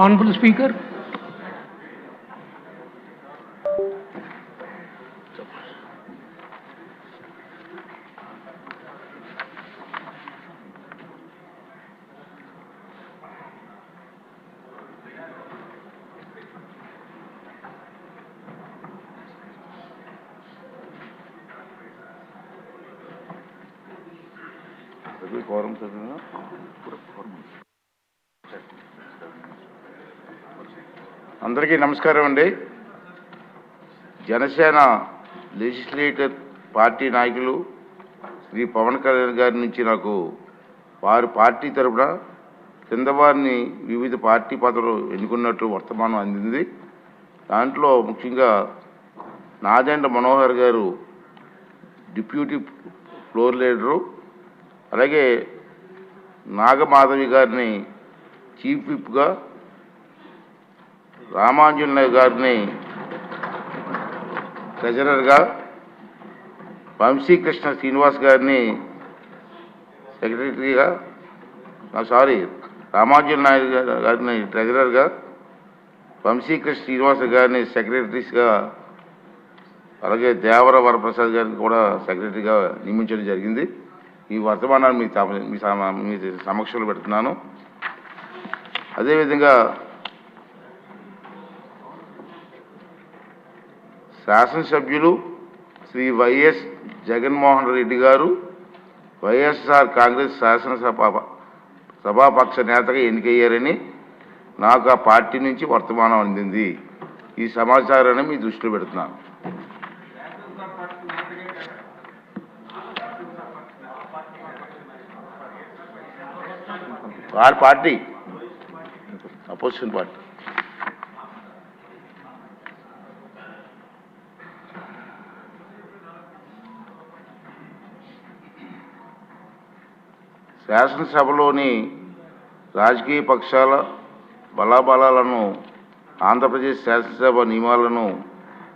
Honorable Speaker, quorum చదివినా అందరికీ నమస్కారం అండి. జనసేన లెజిస్లేటర్ పార్టీ నాయకులు శ్రీ పవన్ కళ్యాణ్ గారి నుంచి నాకు వారి పార్టీ తరపున కింద వారిని వివిధ పార్టీ పదవులు ఎన్నుకున్నట్టు వర్తమానం అందింది. దాంట్లో ముఖ్యంగా నాదెండ మనోహర్ గారు డిప్యూటీ ఫ్లోర్ లీడరు. అలాగే నాగమాధవి గారిని చీఫ్ విప్గా రామాంజనేయ గారిని ట్రెజరర్గా వంశీకృష్ణ శ్రీనివాస్ గారిని సెక్రటరీగా సారీ రామాంజన్ నాయుడు గారిని ట్రెజరర్గా వంశీకృష్ణ శ్రీనివాస్ గారిని సెక్రటరీస్గా అలాగే దేవర వరప్రసాద్ గారిని కూడా సెక్రటరీగా నియమించడం జరిగింది. ఈ వర్తమానాన్ని మీ మీ సమ- మీ సమక్షంలో పెడుతున్నాను. అదేవిధంగా శాసనసభ్యులు శ్రీ వైఎస్ జగన్మోహన్ రెడ్డి గారు వైఎస్ఆర్ కాంగ్రెస్ శాసనసభ సభాపక్ష నేతగా ఎన్నికయ్యారని నాకు ఆ పార్టీ నుంచి వర్తమానం అందింది. ఈ సమాచారాన్ని మీ దృష్టిలో పెడుతున్నాను. వారి పార్టీ. Opposition party. శాసనసభలోని రాజకీయ పక్షాల బలాబలాలను ఆంధ్రప్రదేశ్ శాసనసభ నియమాలను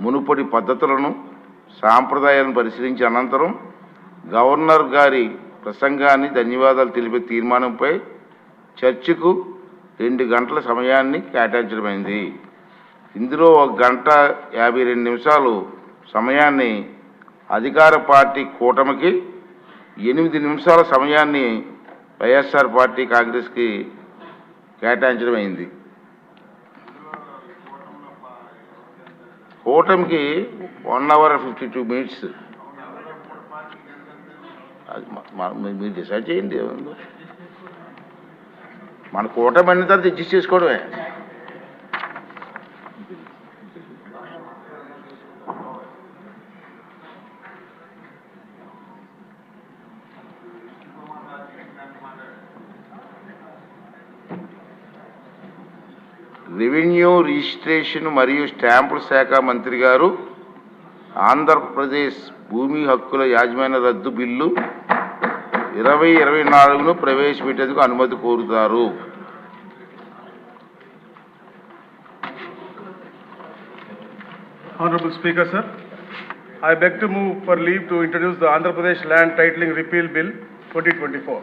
మునుపటి పద్ధతులను సాంప్రదాయాలను పరిశీలించి అనంతరం గవర్నర్ గారి ప్రసంగాన్ని ధన్యవాదాలు తెలిపే తీర్మానంపై చర్చకు రెండు గంటల సమయాన్ని కేటాయించడమైంది. ఇందులో ఒక గంట యాభై రెండు నిమిషాలు సమయాన్ని అధికార పార్టీ కూటమికి ఎనిమిది నిమిషాల సమయాన్ని వైఎస్ఆర్ పార్టీ కాంగ్రెస్కి కేటాయించడం అయింది. కూటమికి one hour fifty two minutes అది మీ- మీరు డిసైడ్ చేయండి. మన కూటమి అన్న తర్వాత అడ్జస్ట్ చేసుకోవడమే. రెవెన్యూ రిజిస్ట్రేషన్ మరియు స్టాంపుల శాఖ మంత్రి గారు ఆంధ్రప్రదేశ్ భూమి హక్కుల యాజమాన్య రద్దు బిల్లు ఇరవై ఇరవై నాలుగును ప్రవేశపెట్టేందుకు అనుమతి కోరుతారు Honorable Speaker, sir, I beg to move for leave to introduce the Andhra Pradesh Land Titling Repeal Bill 2024.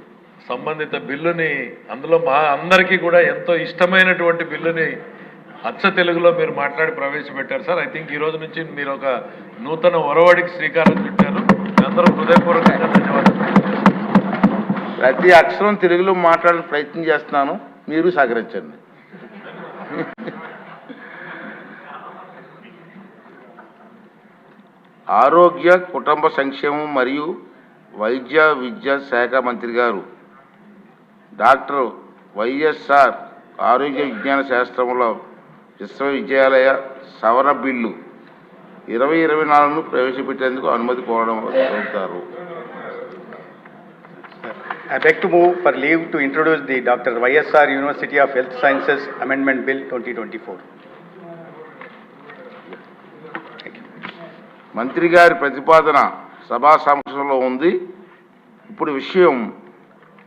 సంబంధిత బిల్లుని అందులో మా అందరికీ కూడా ఎంతో ఇష్టమైనటువంటి బిల్లుని అచ్చ తెలుగులో మీరు మాట్లాడి ప్రవేశపెట్టారు సార్. ఐ థింక్ ఈ రోజు నుంచి మీరు ఒక నూతన ఒరవడికి శ్రీకారం చుట్టారు. అందరూ హృదయపూర్వకంగా ధన్యవాదాలు. ప్రతి అక్షరం తెలుగులో మాట్లాడే ప్రయత్నం చేస్తున్నాను. మీరు సహకరించండి. ఆరోగ్య కుటుంబ సంక్షేమం మరియు వైద్య విద్యా శాఖ మంత్రి గారు డాక్టర్ వైఎస్ఆర్ ఆరోగ్య విజ్ఞాన శాస్త్రంలో విశ్వవిద్యాలయ సవరణ బిల్లు ఇరవై ఇరవై నాలుగును ప్రవేశపెట్టేందుకు అనుమతి కోరడం కోరుతారు I beg to move for leave to introduce the Dr. YSR University of Health Sciences Amendment Bill 2024. మంత్రి గారి ప్రతిపాదన సభా సమక్షంలో ఉంది ఇప్పుడు విషయం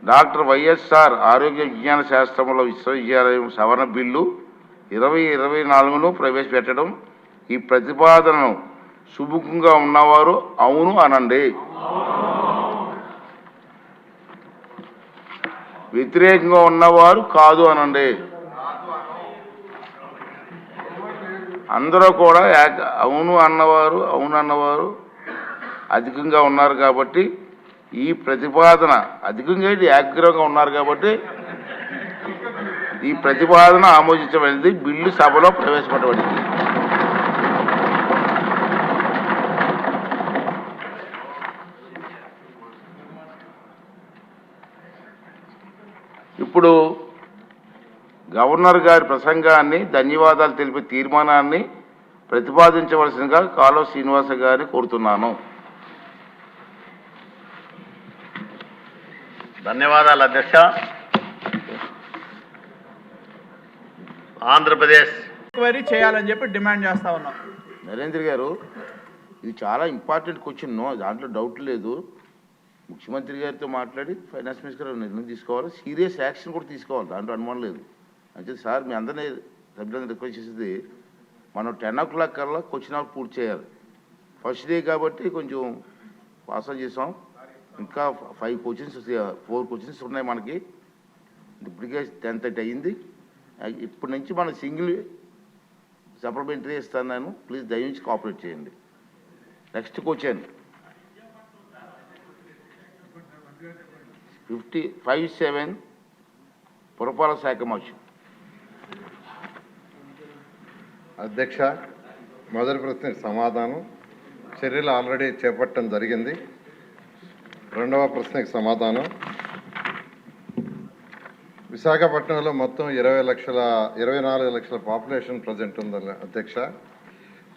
డాక్టర్ వైఎస్ఆర్ ఆరోగ్య విజ్ఞాన శాస్త్రంలో విశ్వవిద్యాలయం సవరణ బిల్లు ఇరవై ఇరవై నాలుగును ప్రవేశపెట్టడం ఈ ప్రతిపాదనను సుముఖంగా ఉన్నవారు అవును అనండి. వ్యతిరేకంగా ఉన్నవారు కాదు అనండి. అందరూ కూడా అవును అన్నవారు అవును అన్నవారు అధికంగా ఉన్నారు కాబట్టి ఈ ప్రతిపాదన అధికంగా ఏంటి ఉన్నారు కాబట్టి ఈ ప్రతిపాదన ఆమోదించబడింది. బిల్లు సభలో ప్రవేశపెట్టబడింది. ఇప్పుడు గవర్నర్ గారి ప్రసంగాన్ని ధన్యవాదాలు తెలిపే తీర్మానాన్ని ప్రతిపాదించవలసిందిగా కాలువ శ్రీనివాస గారిని కోరుతున్నాను. ధన్యవాదాలు అధ్యక్ష. ఆంధ్రప్రదేశ్. ఎంక్వైరీ చేయాలని చెప్పి డిమాండ్ చేస్తా ఉన్నాం. నరేంద్ర గారు ఇది చాలా ఇంపార్టెంట్ క్వశ్చన్ దాంట్లో డౌట్ లేదు. ముఖ్యమంత్రి గారితో మాట్లాడి ఫైనాన్స్ మినిస్టర్ గారు నిర్ణయం తీసుకోవాలి సీరియస్ యాక్షన్ కూడా తీసుకోవాలి దాంట్లో అనుమానం లేదు. అంటే సార్ మీ అందరినీ సభ్యులందరూ రిక్వెస్ట్ చేసేది మనం టెన్ ఓ క్లాక్ కల్లా క్వశ్చన్ అవర్ పూర్తి చేయాలి. ఫస్ట్ డే కాబట్టి కొంచెం పాస్ చేసాం. ఇంకా ఫైవ్ క్వశ్చన్స్ ఫోర్ క్వశ్చన్స్ ఉన్నాయి మనకి. ఇప్పటికే టెన్ థర్టీ అయ్యింది. ఇప్పటి నుంచి మన సింగిల్ సప్లిమెంటరీ ఇస్తాను నేను. ప్లీజ్ దయించి కోఆపరేట్ చేయండి. Next question fifty five seven పురపాలక శాఖ మోషన్ అధ్యక్ష మొదటి ప్రశ్న సమాధానం. చర్యలు ఆల్రెడీ చేపట్టడం జరిగింది. రెండవ ప్రశ్నకి సమాధానం. విశాఖపట్నంలో మొత్తం ఇరవై లక్షల ఇరవై నాలుగు లక్షల పాపులేషన్ ప్రజెంట్ ఉంది అధ్యక్ష.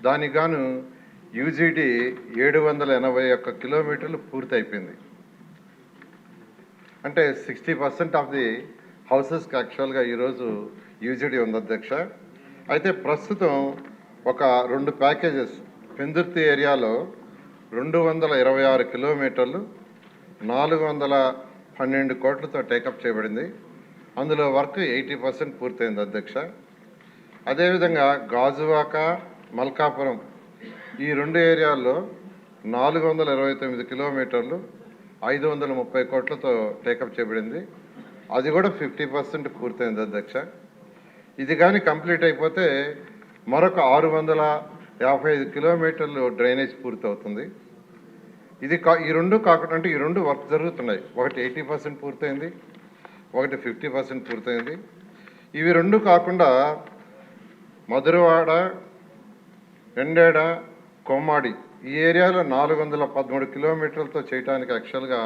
దానికి గాను యూజీడీ ఏడు వందల ఎనభై ఒక్క కిలోమీటర్లు పూర్తి అయిపోయింది అంటే సిక్స్టీ పర్సెంట్ ఆఫ్ ది హౌసెస్కి యాక్చువల్గా ఈరోజు యూజీడీ ఉంది అధ్యక్ష. అయితే ప్రస్తుతం ఒక రెండు ప్యాకేజెస్ పెందుర్తి ఏరియాలో రెండు వందల ఇరవై ఆరు కిలోమీటర్లు నాలుగు వందల పన్నెండు కోట్లతో టేకప్ చేయబడింది. అందులో వర్క్ ఎయిటీ పర్సెంట్ పూర్తయింది అధ్యక్ష. అదేవిధంగా గాజువాక మల్కాపురం ఈ రెండు ఏరియాల్లో నాలుగు వందల ఇరవై తొమ్మిది కిలోమీటర్లు ఐదు వందల ముప్పై కోట్లతో టేకప్ చేయబడింది. అది కూడా ఫిఫ్టీ పర్సెంట్ పూర్తయింది అధ్యక్ష. ఇది కానీ కంప్లీట్ అయిపోతే మరొక ఆరు వందల యాభై ఐదు కిలోమీటర్లు డ్రైనేజ్ పూర్తవుతుంది. ఇది కా ఈ రెండు కాకుండా అంటే ఈ రెండు వర్క్ జరుగుతున్నాయి. ఒకటి ఎయిటీ పర్సెంట్ పూర్తయింది ఒకటి ఫిఫ్టీ పర్సెంట్ పూర్తయింది. ఇవి రెండు కాకుండా మధురవాడ ఎండేడ కొమ్మాడి ఈ ఏరియాలో నాలుగు వందల పదమూడు కిలోమీటర్లతో చేయడానికి యాక్చువల్గా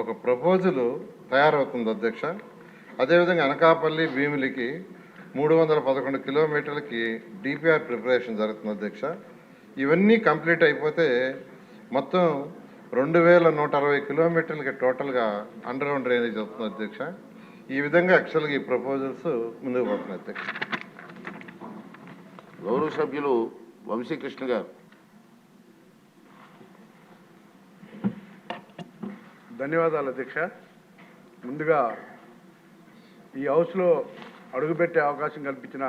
ఒక ప్రపోజల్ తయారవుతుంది అధ్యక్ష. అదేవిధంగా అనకాపల్లి భీమిలికి మూడు వందల పదకొండు కిలోమీటర్లకి డిపిఆర్ ప్రిపరేషన్ జరుగుతుంది అధ్యక్ష. ఇవన్నీ కంప్లీట్ అయిపోతే మొత్తం రెండు వేల నూట అరవై కిలోమీటర్లకి టోటల్గా అండర్ గ్రౌండ్ డ్రైనేజ్ వస్తుంది అధ్యక్ష. ఈ విధంగా యాక్చువల్గా ఈ ప్రపోజల్స్ ముందుకు పోతున్నాయి అధ్యక్ష. గౌరవ సభ్యులు వంశీకృష్ణ గారు. ధన్యవాదాలు అధ్యక్ష. ముందుగా ఈ హౌస్లో అడుగుపెట్టే అవకాశం కల్పించిన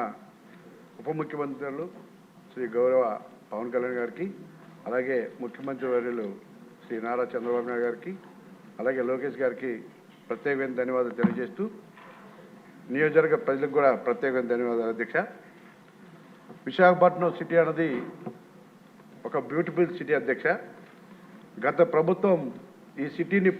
ఉప ముఖ్యమంత్రులు శ్రీ గౌరవ పవన్ కళ్యాణ్ గారికి అలాగే ముఖ్యమంత్రి వర్యులు శ్రీ నారా చంద్రబాబు నాయుడు గారికి అలాగే లోకేష్ గారికి ప్రత్యేకమైన ధన్యవాదాలు తెలియజేస్తూ నియోజకవర్గ ప్రజలకు కూడా ప్రత్యేకమైన ధన్యవాదాలు అధ్యక్ష. విశాఖపట్నం సిటీ అన్నది ఒక బ్యూటిఫుల్ సిటీ అధ్యక్ష. గత ప్రభుత్వం ఈ సిటీని